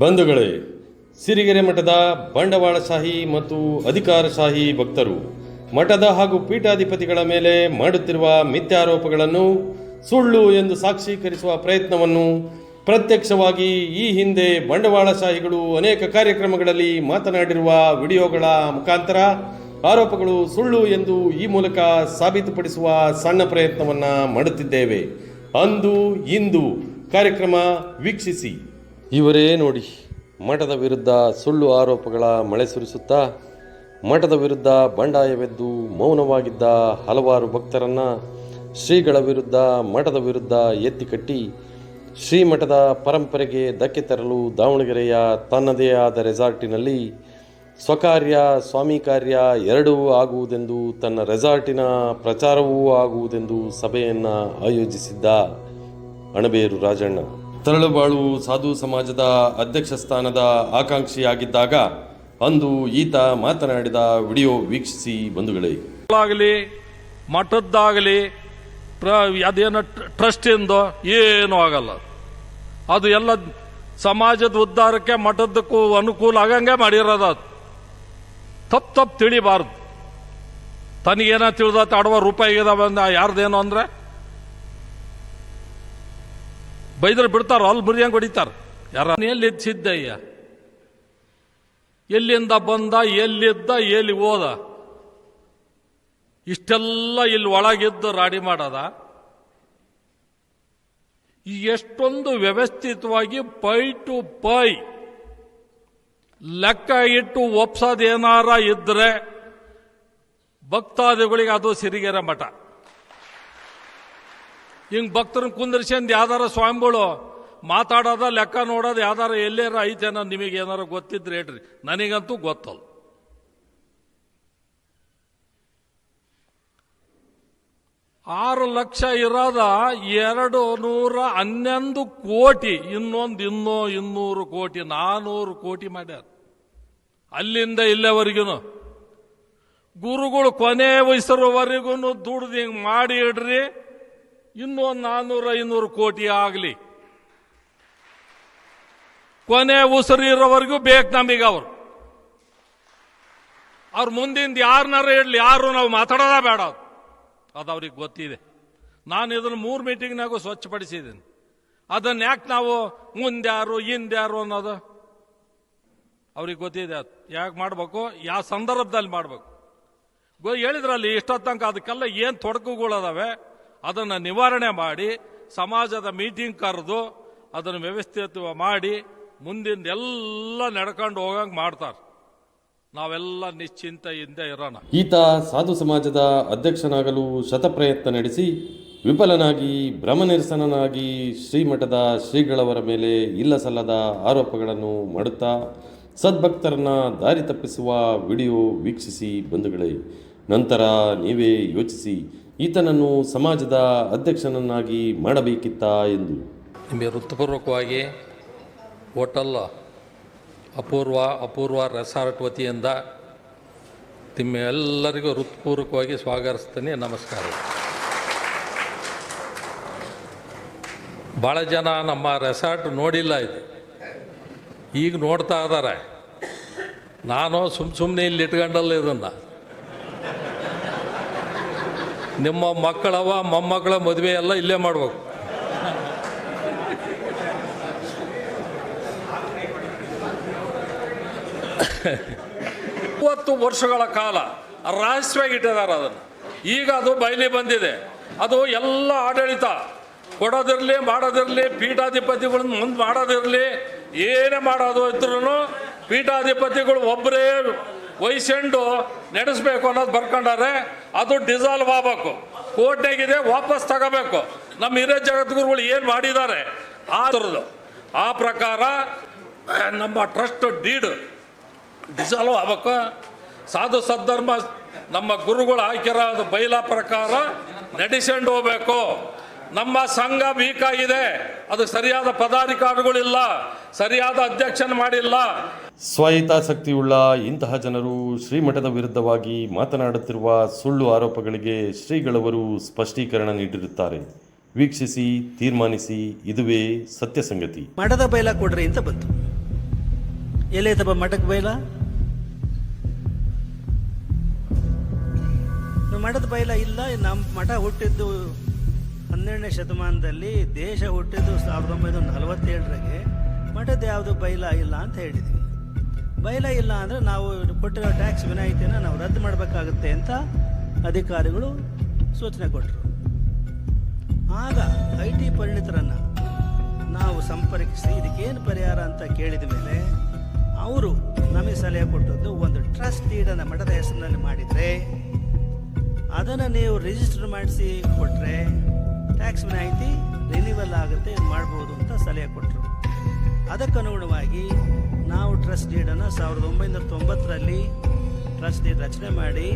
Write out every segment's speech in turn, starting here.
ಬಂಧುಗಳೇ, ಸಿರಿಗೆರೆ ಮಠದ ಬಂಡವಾಳಶಾಹಿ ಮತ್ತು ಅಧಿಕಾರಶಾಹಿ ಭಕ್ತರು ಮಠದ ಹಾಗೂ ಪೀಠಾಧಿಪತಿಗಳ ಮೇಲೆ ಮಾಡುತ್ತಿರುವ ಮಿಥ್ಯಾರೋಪಗಳನ್ನು ಸುಳ್ಳು ಎಂದು ಸಾಕ್ಷೀಕರಿಸುವ ಪ್ರಯತ್ನವನ್ನು ಪ್ರತ್ಯಕ್ಷವಾಗಿ ಈ ಹಿಂದೆ ಬಂಡವಾಳಶಾಹಿಗಳು ಅನೇಕ ಕಾರ್ಯಕ್ರಮಗಳಲ್ಲಿ ಮಾತನಾಡಿರುವ ವಿಡಿಯೋಗಳ ಮುಖಾಂತರ ಆರೋಪಗಳು ಸುಳ್ಳು ಎಂದು ಈ ಮೂಲಕ ಸಾಬೀತುಪಡಿಸುವ ಸಣ್ಣ ಪ್ರಯತ್ನವನ್ನು ಮಾಡುತ್ತಿದ್ದೇವೆ. ಅಂದು ಇಂದು ಕಾರ್ಯಕ್ರಮ ವೀಕ್ಷಿಸಿ. ಇವರೇ ನೋಡಿ, ಮಠದ ವಿರುದ್ಧ ಸುಳ್ಳು ಆರೋಪಗಳ ಮಳೆ ಸುರಿಸುತ್ತಾ, ಮಠದ ವಿರುದ್ಧ ಬಂಡಾಯವೆದ್ದು ಮೌನವಾಗಿದ್ದ ಹಲವಾರು ಭಕ್ತರನ್ನ ಶ್ರೀಗಳ ವಿರುದ್ಧ, ಮಠದ ವಿರುದ್ಧ ಎತ್ತಿಕಟ್ಟಿ ಶ್ರೀಮಠದ ಪರಂಪರೆಗೆ ಧಕ್ಕೆ ತರಲು ದಾವಣಗೆರೆಯ ತನ್ನದೇ ಆದ ರೆಸಾರ್ಟಿನಲ್ಲಿ ಸ್ವಕಾರ್ಯ, ಸ್ವಾಮಿ ಕಾರ್ಯ ಎರಡೂ ಆಗುವುದೆಂದು, ತನ್ನ ರೆಸಾರ್ಟಿನ ಪ್ರಚಾರವೂ ಆಗುವುದೆಂದು ಸಭೆಯನ್ನು ಆಯೋಜಿಸಿದ್ದ ಅಣಬೇರು ರಾಜಣ್ಣ. ತರಳುಬಾಳು ಸಾಧು ಸಮಾಜದ ಅಧ್ಯಕ್ಷ ಸ್ಥಾನದ ಆಕಾಂಕ್ಷಿಯಾಗಿದ್ದಾಗ ಅಂದು ಈತ ಮಾತನಾಡಿದ ವಿಡಿಯೋ ವೀಕ್ಷಿಸಿ ಬಂಧುಗಳೇ. ಆಗಲಿ, ಮಠದ್ದಾಗಲಿ ಅದೇನೋ ಟ್ರಸ್ಟ್ ಎಂದೋ ಏನೂ ಆಗಲ್ಲ. ಅದು ಎಲ್ಲ ಸಮಾಜದ ಉದ್ಧಾರಕ್ಕೆ ಮಠದಕ್ಕೂ ಅನುಕೂಲ ಆಗಂಗೆ ಮಾಡಿರೋದು ಅದು. ತಪ್ಪು ತಪ್ಪು ತಿಳಿಬಾರ್ದು. ತನಗೇನ ತಿಳಿದ ರೂಪಾಯಿ ಇದಾವೆ ಯಾರ್ದೇನು ಯಾರ್ದೇನೋ ಅಂದ್ರೆ ಬೈದ್ರೆ ಬಿಡ್ತಾರ, ಅಲ್ಲಿ ಮುರಿಯಂಗೆ ಹೊಡಿತಾರ? ಯಾರ ಎಲ್ಲಿ ಸಿದ್ದಯ್ಯ ಎಲ್ಲಿಂದ ಬಂದ, ಎಲ್ಲಿದ್ದ, ಎಲ್ಲಿ ಹೋದ? ಇಷ್ಟೆಲ್ಲ ಇಲ್ಲಿ ಒಳಗಿದ್ದು ರಾಡಿ ಮಾಡದ? ಈ ಎಷ್ಟೊಂದು ವ್ಯವಸ್ಥಿತವಾಗಿ ಪೈ ಟು ಪೈ ಲೆಕ್ಕ ಇಟ್ಟು ಒಪ್ಸೋದೇನಾರ ಇದ್ರೆ ಭಕ್ತಾದಿಗಳಿಗೆ ಅದು ಸಿರಿಗೆರೆ ಮಠ. ಹಿಂಗ್ ಭಕ್ತರನ್ನ ಕುಂದಿರ್ಸ್ಯಂದ್ ಯಾವ್ದಾರ ಸ್ವಾಮಿಗಳು ಮಾತಾಡೋದ, ಲೆಕ್ಕ ನೋಡೋದು ಯಾವ್ದಾರ ಎಲ್ಲೇರ ಐತೇನೋ ನಿಮಗೆ ಏನಾರ ಗೊತ್ತಿದ್ರೆ ಹೇಳ್ರಿ. ನನಗಂತೂ ಗೊತ್ತಲ್ಲ. ಆರು ಲಕ್ಷ ಇರೋದ ಎರಡು ನೂರ ಹನ್ನೊಂದು ಕೋಟಿ, ಇನ್ನೊಂದು ಇನ್ನೂ ಇನ್ನೂರು ಕೋಟಿ, ನಾನೂರು ಕೋಟಿ ಮಾಡ್ಯಾರ. ಅಲ್ಲಿಂದ ಇಲ್ಲೇವರೆಗೂ ಗುರುಗಳು ಕೊನೆ ವಯಸ್ಸರವರೆಗೂ ದುಡ್ದು ಹಿಂಗೆ ಮಾಡಿ ಇಡ್ರಿ. ಇನ್ನೊಂದು ನಾನ್ನೂರ ಐನೂರು ಕೋಟಿ ಆಗಲಿ. ಕೊನೆ ಉಸಿರು ಇರೋವರೆಗೂ ಬೇಕು ನಮಗೆ ಅವರು. ಅವ್ರ ಮುಂದಿಂದ ಯಾರನ್ನಾರ ಇರಲಿ, ಯಾರು ನಾವು ಮಾತಾಡೋದ ಬೇಡ ಅದು. ಅವ್ರಿಗೆ ಗೊತ್ತಿದೆ. ನಾನು ಇದನ್ನು ಮೂರು ಮೀಟಿಂಗ್ನಾಗೂ ಸ್ವಚ್ಛಪಡಿಸಿದ್ದೀನಿ. ಅದನ್ನ ಯಾಕೆ ನಾವು ಮುಂದ್ಯಾರು, ಹಿಂದ್ಯಾರು ಅನ್ನೋದು ಅವ್ರಿಗೆ ಗೊತ್ತಿದೆ ಅದು. ಯಾಕೆ ಮಾಡಬೇಕು? ಯಾವ ಸಂದರ್ಭದಲ್ಲಿ ಮಾಡಬೇಕು. ಗೊ ಹೇಳಿದ್ರಲ್ಲಿ ಇಷ್ಟೊತ್ತಂಕ ಅದಕ್ಕೆಲ್ಲ ಏನು ತೊಡಕುಗಳದಾವೆ? ಅದನ್ನು ನಿವಾರಣೆ ಮಾಡಿ, ಸಮಾಜದ ಮೀಟಿಂಗ್ ಕರೆದು ಅದನ್ನು ವ್ಯವಸ್ಥಿತ ಮಾಡಿ, ಮುಂದಿನ ಎಲ್ಲ ನಡ್ಕೊಂಡು ಹೋಗಂಗೆ ಮಾಡ್ತಾರೆ. ನಾವೆಲ್ಲ ನಿಶ್ಚಿಂತೆಯಿಂದ ಇರೋಣ. ಈತ ಸಾಧು ಸಮಾಜದ ಅಧ್ಯಕ್ಷನಾಗಲು ಶತಪ್ರಯತ್ನ ನಡೆಸಿ, ವಿಫಲನಾಗಿ, ಭ್ರಮನಿರಸನನಾಗಿ ಶ್ರೀಮಠದ ಶ್ರೀಗಳವರ ಮೇಲೆ ಇಲ್ಲ ಸಲ್ಲದ ಆರೋಪಗಳನ್ನು ಮಾಡುತ್ತಾ, ಸದ್ಭಕ್ತರನ್ನ ದಾರಿ ತಪ್ಪಿಸುವ ವಿಡಿಯೋ ವೀಕ್ಷಿಸಿ ಬಂಧುಗಳೇ. ನಂತರ ನೀವೇ ಯೋಚಿಸಿ ಈತನನ್ನು ಸಮಾಜದ ಅಧ್ಯಕ್ಷನನ್ನಾಗಿ ಮಾಡಬೇಕಿತ್ತಾ ಎಂದು. ನಿಮಗೆ ವೃತ್ತಿಪೂರ್ವಕವಾಗಿ ಹೋಟಲ್ ಅಪೂರ್ವ ಅಪೂರ್ವ ರೆಸಾರ್ಟ್ ವತಿಯಿಂದ ನಿಮ್ಮೆಲ್ಲರಿಗೂ ಹೃತ್ಪೂರ್ವಕವಾಗಿ ಸ್ವಾಗತಿಸ್ತೀನಿ. ನಮಸ್ಕಾರ. ಭಾಳ ಜನ ನಮ್ಮ ರೆಸಾರ್ಟ್ ನೋಡಿಲ್ಲ ಇದು. ಈಗ ನೋಡ್ತಾ ಇದ್ದಾರೆ. ನಾನು ಸುಮ್ಮ ಸುಮ್ಮನೆ ಇಲ್ಲಿ ಇಟ್ಕೊಂಡಲ್ಲ ಇದನ್ನು. ನಿಮ್ಮ ಮಕ್ಕಳವ ಮೊಮ್ಮಕ್ಕಳ ಮದುವೆ ಎಲ್ಲ ಇಲ್ಲೇ ಮಾಡ್ಬೇಕು. ಮೂವತ್ತು ವರ್ಷಗಳ ಕಾಲ ರಹಸ್ಯವಾಗಿ ಇಟ್ಟಿದ್ದಾರೆ ಅದನ್ನು. ಈಗ ಅದು ಬಯಲಿ ಬಂದಿದೆ. ಅದು ಎಲ್ಲ ಆಡಳಿತ ಕೊಡೋದಿರಲಿ, ಮಾಡೋದಿರಲಿ, ಪೀಠಾಧಿಪತಿಗಳನ್ನ ಮುಂದೆ ಮಾಡೋದಿರಲಿ, ಏನೇ ಮಾಡೋದು ಇದ್ರೂ ಪೀಠಾಧಿಪತಿಗಳು ಒಬ್ಬರೇ ವಹಿಸ್ಕೊಂಡು ನಡೆಸ್ಬೇಕು ಅನ್ನೋದು ಬರ್ಕೊಂಡಾರೆ. ಅದು ಡಿಸಾಲ್ವ್ ಆಗಬೇಕು. ಕೋರ್ಟ್ನಾಗಿದೆ ವಾಪಸ್ ತಗೋಬೇಕು. ನಮ್ಮ ಹಿರಿಯ ಜಗದ್ಗುರುಗಳು ಏನು ಮಾಡಿದ್ದಾರೆ? ಆ ಥರದ್ದು. ಆ ಪ್ರಕಾರ ನಮ್ಮ ಟ್ರಸ್ಟ್ ಡೀಡ್ ಡಿಸಾಲ್ವ್ ಆಗಬೇಕು. ಸಾಧು ಸದ್ಧರ್ಮ, ನಮ್ಮ ಗುರುಗಳು ಹಾಕಿರೋ ಬೈಲ ಪ್ರಕಾರ ನಡೆಸ್ಕೊಂಡು ಹೋಗ್ಬೇಕು. ನಮ್ಮ ಸಂಘ ವೀಕ್ ಆಗಿದೆ. ಅದು ಸರಿಯಾದ ಪದಾಧಿಕಾರಿಗಳಿಲ್ಲ. ಸರಿಯಾದ ಅಧ್ಯಕ್ಷನ ಮಾಡಿಲ್ಲ. ಸ್ವಹಿತಾಸಕ್ತಿಯುಳ್ಳ ಇಂತಹ ಜನರು ಶ್ರೀಮಠದ ವಿರುದ್ಧವಾಗಿ ಮಾತನಾಡುತ್ತಿರುವ ಸುಳ್ಳು ಆರೋಪಗಳಿಗೆ ಶ್ರೀಗಳವರು ಸ್ಪಷ್ಟೀಕರಣ ನೀಡಿರುತ್ತಾರೆ. ವೀಕ್ಷಿಸಿ, ತೀರ್ಮಾನಿಸಿ, ಇದುವೇ ಸತ್ಯ ಸಂಗತಿ. ಮಠದ ಬೈಲ ಕೊಡ್ರಿ ಅಂತ ಬಂತು. ಎಲ್ಲೈತಪ್ಪ ಮಠಕ್ಕೆ ಬೈಲ? ಮಠದ ಬೈಲ ಇಲ್ಲ. ನಮ್ಮ ಮಠ ಹುಟ್ಟಿದ್ದು ಹನ್ನೆರಡನೇ ಶತಮಾನದಲ್ಲಿ, ದೇಶ ಹುಟ್ಟಿದ್ದು ಸಾವಿರದ ಒಂಬೈನೂರ ನಲವತ್ತೇಳರಾಗೆ. ಮಠದ ಯಾವುದು ಬೈಲ ಇಲ್ಲ ಅಂತ ಹೇಳಿದ್ವಿ. ಬೈಲ ಇಲ್ಲ ಅಂದರೆ ನಾವು ಕೊಟ್ಟಿರೋ ಟ್ಯಾಕ್ಸ್ ವಿನಾಯಿತಿಯನ್ನು ನಾವು ರದ್ದು ಮಾಡಬೇಕಾಗುತ್ತೆ ಅಂತ ಅಧಿಕಾರಿಗಳು ಸೂಚನೆ ಕೊಟ್ಟರು ಆಗ ಐ ಟಿ ಪರಿಣಿತರನ್ನು ನಾವು ಸಂಪರ್ಕಿಸಿ, ಇದಕ್ಕೇನು ಪರಿಹಾರ ಅಂತ ಕೇಳಿದ ಮೇಲೆ ಅವರು ನಮಗೆ ಸಲಹೆ ಕೊಟ್ಟದ್ದು ಒಂದು ಟ್ರಸ್ಟ್ ಡೀಡನ್ನು ಮಠದ ಹೆಸರಿನಲ್ಲಿ ಮಾಡಿದರೆ, ಅದನ್ನು ನೀವು ರಿಜಿಸ್ಟರ್ ಮಾಡಿಸಿ ಕೊಟ್ಟರೆ ಟ್ಯಾಕ್ಸ್ ವಿನಾಯಿತಿ ರಿನಿವಲ್ ಆಗುತ್ತೆ, ಮಾಡ್ಬೋದು ಅಂತ ಸಲಹೆ ಕೊಟ್ಟರು ಅದಕ್ಕನುಗುಣವಾಗಿ ನಾವು ಟ್ರಸ್ಟ್ ಡೀಡನ್ನು ಸಾವಿರದ ಒಂಬೈನೂರ ತೊಂಬತ್ತರಲ್ಲಿ ಟ್ರಸ್ಟ್ ಡೀಡ್ ರಚನೆ ಮಾಡಿ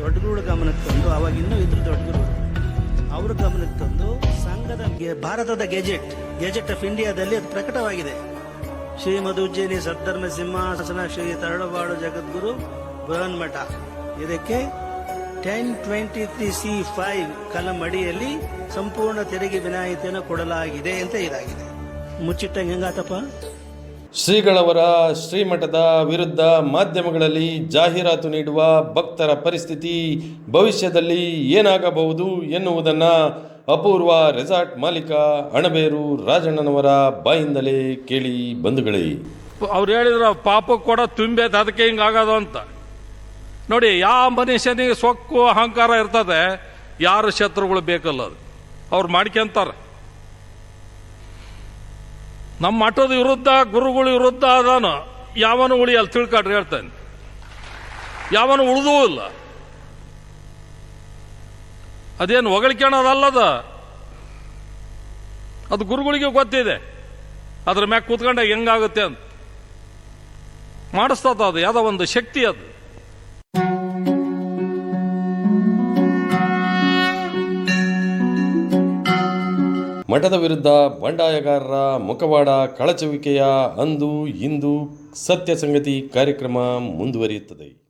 ದೊಡ್ಡಗೂಡು ಗಮನಕ್ಕೆ ತಂದು, ಅವಾಗ ಇನ್ನೂ ಇದ್ರು ದೊಡ್ಡಗುರು ಅವ್ರ ಗಮನಕ್ಕೆ ತಂದು ಸಂಘದ ಭಾರತದ ಗೆಜೆಟ್ ಗೆಜೆಟ್ ಆಫ್ ಇಂಡಿಯಾದಲ್ಲಿ ಅದು ಪ್ರಕಟವಾಗಿದೆ. ಶ್ರೀ ಮಧುಜ್ಜೇನಿ ಸದ್ಧರ್ಮ ಸಿಂಹಾಸನ ಶ್ರೀ ತರಳವಾಡು ಜಗದ್ಗುರು ಬೃಹನ್ಮಠ. ಇದಕ್ಕೆ ten twenty three C five ಕಲಂ ಅಡಿಯಲ್ಲಿ ಸಂಪೂರ್ಣ ತೆರಿಗೆ ವಿನಾಯಿತಿಯನ್ನು ಕೊಡಲಾಗಿದೆ ಅಂತ ಇದಾಗಿದೆ. ಮುಚ್ಚಿಟ್ಟಂಗೆ ಹೆಂಗಾತಪ್ಪ? ಶ್ರೀಗಳವರ ಶ್ರೀಮಠದ ವಿರುದ್ಧ ಮಾಧ್ಯಮಗಳಲ್ಲಿ ಜಾಹೀರಾತು ನೀಡುವ ಭಕ್ತರ ಪರಿಸ್ಥಿತಿ ಭವಿಷ್ಯದಲ್ಲಿ ಏನಾಗಬಹುದು ಎನ್ನುವುದನ್ನು ಅಪೂರ್ವ ರೆಸಾರ್ಟ್ ಮಾಲೀಕ ಅಣಬೇರು ರಾಜಣ್ಣನವರ ಬಾಯಿಂದಲೇ ಕೇಳಿ ಬಂಧುಗಳೇ. ಅವ್ರು ಹೇಳಿದ್ರು ಪಾಪ ಕೂಡ ತುಂಬೈತೆ ಅದಕ್ಕೆ ಹಿಂಗಾಗೋದು ಅಂತ. ನೋಡಿ ಯಾವ ಮನುಷ್ಯನಿಗೆ ಸೊಕ್ಕು ಅಹಂಕಾರ ಇರ್ತದೆ ಯಾರು ಶತ್ರುಗಳು ಬೇಕಲ್ಲ ಅದು. ಅವ್ರು ಮಾಡ್ಕೊಂತಾರೆ. ನಮ್ಮ ಮಠದ ವಿರುದ್ಧ, ಗುರುಗಳ ವಿರುದ್ಧ ಅದಾನ ಯಾವನು ಉಳಿಯಲ್ಲ ತಿಳ್ಕೊಡ್ರಿ ಹೇಳ್ತಾನೆ. ಯಾವನು ಉಳಿದೂ ಇಲ್ಲ. ಅದೇನು ಹೊಗಳಿಕೆಣದಲ್ಲದ? ಅದು ಗುರುಗಳಿಗೆ ಗೊತ್ತಿದೆ. ಅದ್ರ ಮ್ಯಾಗ ಕೂತ್ಕೊಂಡಾಗ ಹೆಂಗಾಗುತ್ತೆ ಅಂತ. ಮಾಡಿಸ್ತದ ಅದು, ಯಾವುದೋ ಒಂದು ಶಕ್ತಿ ಅದು. ಮಠದ ವಿರುದ್ಧ ಬಂಡಾಯಗಾರರ ಮುಖವಾಡ ಕಳಚುವಿಕೆಯ ಅಂದು ಇಂದು ಸತ್ಯ ಸಂಗತಿ ಕಾರ್ಯಕ್ರಮ ಮುಂದುವರಿಯುತ್ತದೆ.